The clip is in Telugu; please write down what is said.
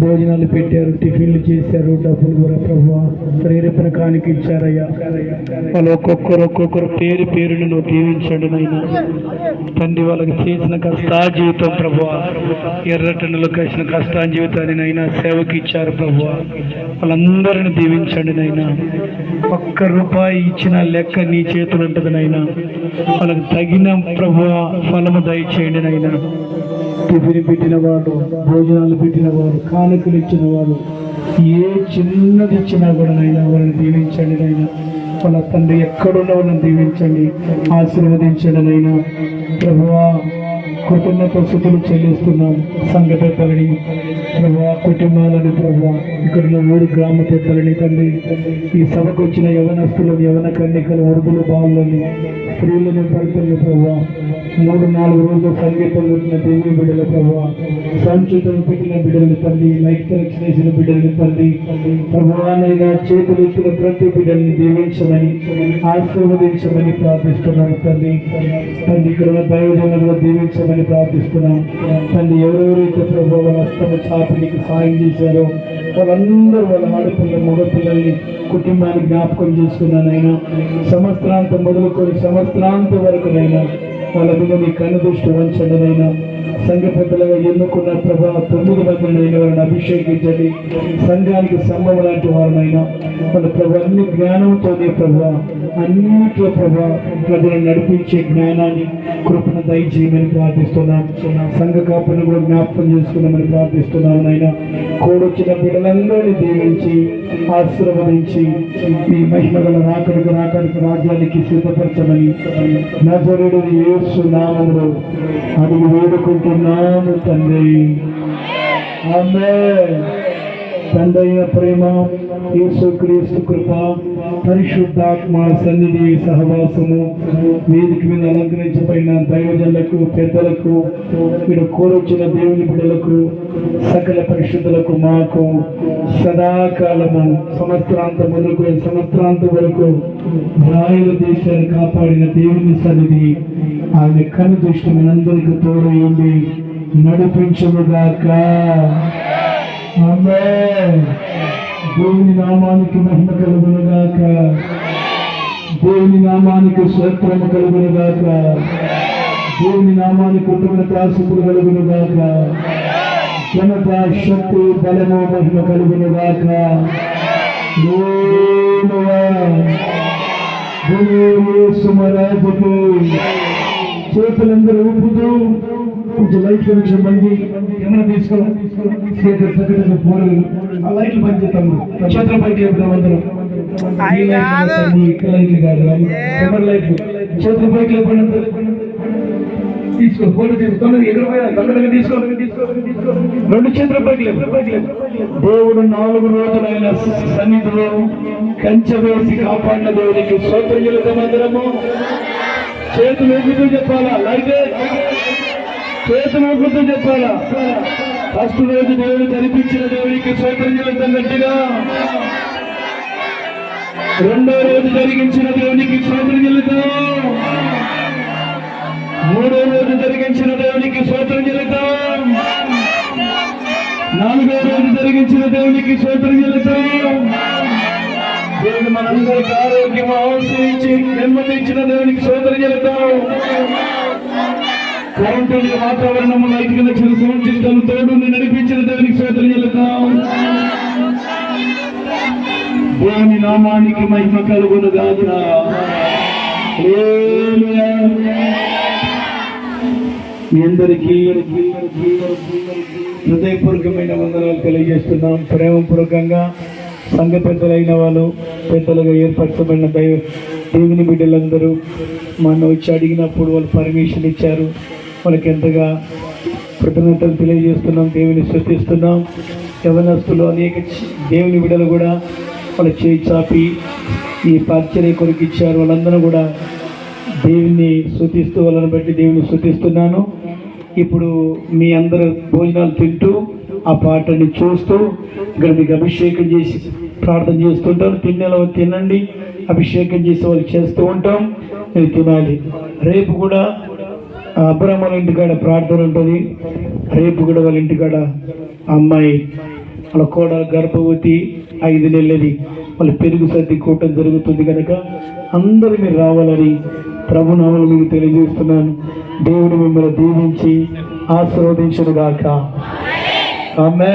భోజనాలు పెట్టారు టిఫిన్లు చేశారు డబ్బులు కూడా ప్రభు ప్రేరేపణ కానికి ఇచ్చారయ్యా. వాళ్ళు ఒక్కొక్కరు ఒక్కొక్కరు పేరు పేరును నువ్వు దీవించండి నాయన. తండ్రి వాళ్ళకి చేసిన కష్టా జీవితం ప్రభు ఎర్రటన్నులు కలిసిన కష్టా జీవితాన్ని నైనా సేవకి ఇచ్చారు ప్రభు వాళ్ళందరిని దీవించండి నైనా ఒక్క రూపాయి ఇచ్చిన లెక్క నీ చేతులు ఉంటుంది నైనా వాళ్ళకి తగిన ప్రభు ఫలము దయచేయండి నైనా టిఫిన్ పెట్టిన వాళ్ళు భోజనాలు పెట్టిన వారు కానుకలు ఇచ్చిన వాళ్ళు ఏ చిన్నది ఇచ్చినా కూడా నైనా వాళ్ళని దీవించండి నైనా వాళ్ళ తండ్రి ఎక్కడున్న వాళ్ళని దీవించండి ఆశీర్వదించండి నైనా ప్రభువా కృతజ్ఞత స్థుతులు చెల్లిస్తున్నాం. సంఘటన ప్రభా కుటుంబాలను ప్రభా ఇక్కడ ఉన్న ఊరు గ్రామ పెద్దలని తండ్రి ఈ సభకు వచ్చిన యవనస్తులను యవన కన్నికలు వృద్ధులు బాలులని స్త్రీలను భర్తలను ప్రభా మూడు నాలుగు రోజులు సంగీతం పెట్టిన దేవి బిడ్డల ప్రభా సంచుతం పెట్టిన బిడ్డలు తండ్రి మైక్ కలెక్షన్ వేసిన బిడ్డలు తండ్రి ప్రభువానైనా చేతులు ఇచ్చిన ప్రతి బిడ్డల్ని దీవించమని ఆశీర్వదించమని ప్రార్థిస్తున్నాను తండ్రి. తండ్రి ఇక్కడ ఉన్న దైవజనులుగా దీవించమని ప్రార్థిస్తున్నాం. తండ్రి ఎవరెవరైతే ప్రభావ నష్టం చాప నీకు సాయం చేశారో వాళ్ళందరూ వాళ్ళ ఆడపిల్ల మగపిల్లల్ని కుటుంబాన్ని జ్ఞాపకం చేసుకున్నానైనా సంవత్సరాంతం మొదలుకొని సంవత్సరాంతం వరకునైనా వాళ్ళ మీద మీ కన్ను వంచడనైనా సంఘ పెద్దలుగా ఎన్నుకున్న ప్రభా తొమ్మిది మంది వారిని అభిషేకించండి. సంఘానికి సంభవం లాంటి వారినైనా వాళ్ళ ప్రభు అన్ని జ్ఞానంతోనే ప్రభా అన్నింటిలో ప్రభా ప్రజలను నడిపించే జ్ఞానాన్ని కృపణ దయచేయమని ప్రార్థిస్తున్నాం. సంఘ కాపును కూడా జ్ఞాపకం చేసుకున్నామని ప్రార్థిస్తున్నాం నాయన. కోడొచ్చిన బిడ్డలందరినీ దీవించి ఆశీర్వదించి ఈ మహిమగల రాకడికి రాకడికి రాజ్యానికి సిద్ధపరచమని నజరుడు ఏసు నామంలో అడిగి వేడుకుంటున్నాము తండ్రి. ఆమె తండ్రి ప్రేమ యేసుక్రీస్తు కృప పరిశుద్ధాత్మ సన్నిధి సహవాసము వేదిక మీద అలంకరించబడిన దైవజనులకు పెద్దలకు మీరు కోరొచ్చిన దేవుని బిడ్డలకు సకల పరిశుద్ధులకు మాకు సదాకాలము. సంవత్సరాంత వరకు సంవత్సరాంత వరకు రాయల దేశాన్ని కాపాడిన దేవుని సన్నిధి ఆయన కను దృష్టి మనందరికీ తోడు ఉండి దేవుని నామానికి మహిమ కలుగునుగాక. దేవుని నామానికి స్తోత్రము కలుగునుగాక. దేవుని నామానికి కృతజ్ఞతాసుకులు కలుగునుగాక. ఘనత శక్తి బలము మహిమ కలుగునుగాక. సుమరాజుకు చేతులందరూ ఊపుతూ కొంచెం లైట్ కొంచెం బండి ఏమైనా తీసుకోవాలి? చేతులు చక్కగా పూలు ఆ లైట్లు బంద్ చేస్తాము చేతుల పైకి లేపుతాం అందరం. లైట్లు కాదు, ఎవరి లైట్లు చేతుల పైకి అందరూ. తీసుకో ఫోటో తీసుకోండి ఎక్కడ పోయినా దగ్గర తీసుకో. రెండు చేతుల పైకి దేవుడు నాలుగు రోజులైన సన్నిధిలో కంచె వేసి కాపాడిన దేవునికి చేతులు ఎగుతూ చెప్పాలా? లైట్ చేతులు ఎగుతూ చెప్పాలా? ఫస్ట్ రోజు దేవుడు కనిపించిన దేవునికి స్తోత్రం గట్టిగా. రెండో రోజు జరిగించిన దేవునికి స్తోత్రం చెల్లుతాం మూడో రోజు జరిగించిన దేవునికి స్తోత్రం చెల్లుతాం నాలుగో రోజు జరిగించిన దేవునికి స్తోత్రం చెల్లుతాం దేవుడు మనందరికి ఆరోగ్యం ఆశ్రయించి నిర్మించిన దేవునికి స్తోత్రం చెల్లుతాం వాతావరణము వాతావరణం లైట్ కనెక్షన్ తోడు నడిపించిన దేవునికి స్తోత్రం చెల్లుతాం. దేవుని నామానికి మహిమ కలుగును గాక మీ అందరికీ హృదయపూర్వకమైన వందనాలు తెలియజేస్తున్నాం. ప్రేమపూర్వకంగా సంఘ పెద్దలైన వాళ్ళు పెద్దలుగా ఏర్పరచబడిన దైవ దేవుని బిడ్డలందరూ మన వచ్చి అడిగినప్పుడు వాళ్ళు పర్మిషన్ ఇచ్చారు. వాళ్ళకి ఎంతగా కృతజ్ఞతలు తెలియజేస్తున్నాం దేవుని స్థుతిస్తున్నాం. యవనస్తులు అనేక దేవుని విడలు కూడా వాళ్ళ చేయి చాపి ఈ పరిచర్య కొరకు ఇచ్చారు. వాళ్ళందరూ కూడా దేవుని శృతిస్తూ వాళ్ళని బట్టి దేవుని శృతిస్తున్నాను ఇప్పుడు మీ అందరు భోజనాలు తింటూ ఆ పాటని చూస్తూ ఇక్కడ మీకు అభిషేకం చేసి ప్రార్థన చేస్తుంటారు తినేలా తినండి. అభిషేకం చేసి వాళ్ళు చేస్తూ ఉంటాం. నేను తినాలి. రేపు కూడా అబ్రహం వాళ్ళ ఇంటికాడ ప్రార్థన ఉంటుంది. రేపు కూడా వాళ్ళ ఇంటికాడ ఆ అమ్మాయి వాళ్ళ కోడ గర్భవతి ఐదు నెలలది. వాళ్ళ పెరుగు సర్ది కూటం జరుగుతుంది కనుక అందరూ మీరు రావాలని ప్రభునామలు మీకు తెలియజేస్తున్నాను. దేవుడు మిమ్మల్ని దీవించి ఆశీర్వదించును గాక ఆమె